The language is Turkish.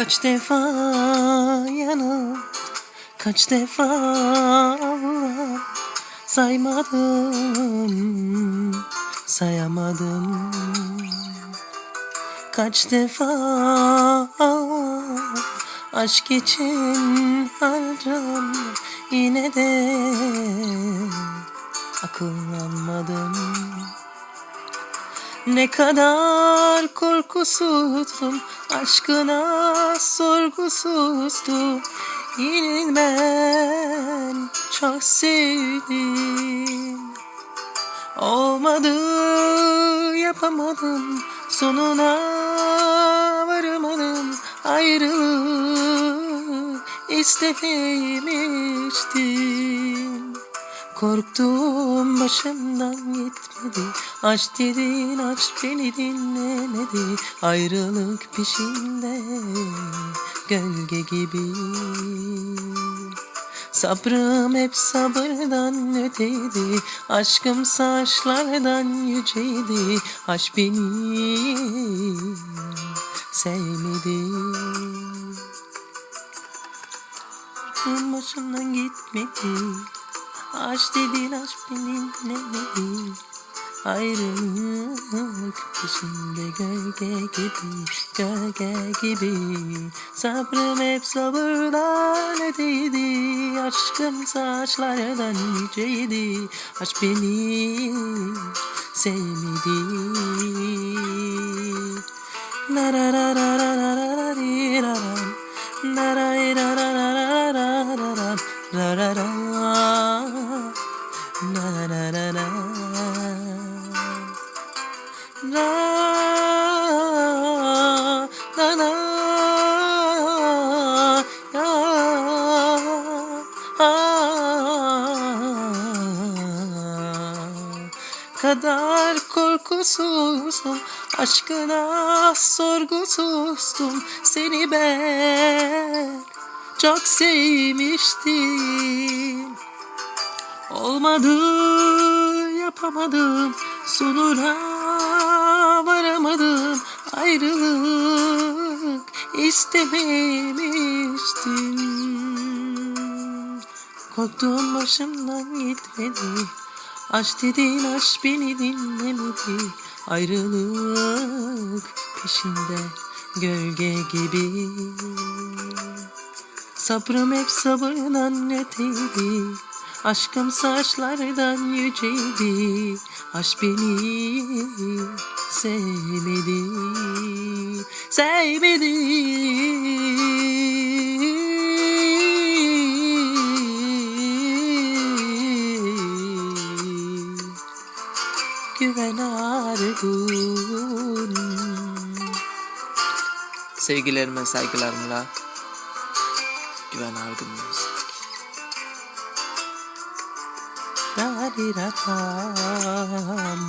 Kaç defa yanıp Kaç defa Saymadım Sayamadım. Kaç defa Aşk için harcam Yine de Akıllanmadım ne kadar korkusuzdum Aşkına sorgusuzdum Yine ben çok sevdim. Olmadı yapamadım Sonuna varamadım. Ayrılık istememiştim Korktuğum başımdan gitmedi. Aç dedin aç beni dinlemedi. Ayrılık peşinde gölge gibi. Sabrım hep sabırdan öteydi. Aşkım saçlardan yüceydi. Aşk beni sevmedi. Korktuğum başımdan gitmedi Aç dedin aç beni dinlemedi Ayrılık peşinde gölge gibi Gölge gibi Sabrım hep sabırdan öteydi Aşkım saçlardan yüceydi Aşk beni sevmedi Na ra ra ra ra ra ra ra ri ra ra. Na ra ra ra ra ra Na na na na. Na na na. Kadar korkusuzdum Aşkına sorgusuzdum Seni ben çok sevmiştim Olmadı yapamadım. Sonuna varamadım. Ayrılık istememiştim. Korktuğum başımdan gitmedi. Aç dedin aç beni dinlemedi. Ayrılık peşinde gölge gibi. Sabrım hep sabırdan öteydi Aşkım saçlardan yüceydi Aşk beni sevmedi Sevmedi Güven Argun Sevgilerime saygılarımla Güven Argun Radhe রাধাম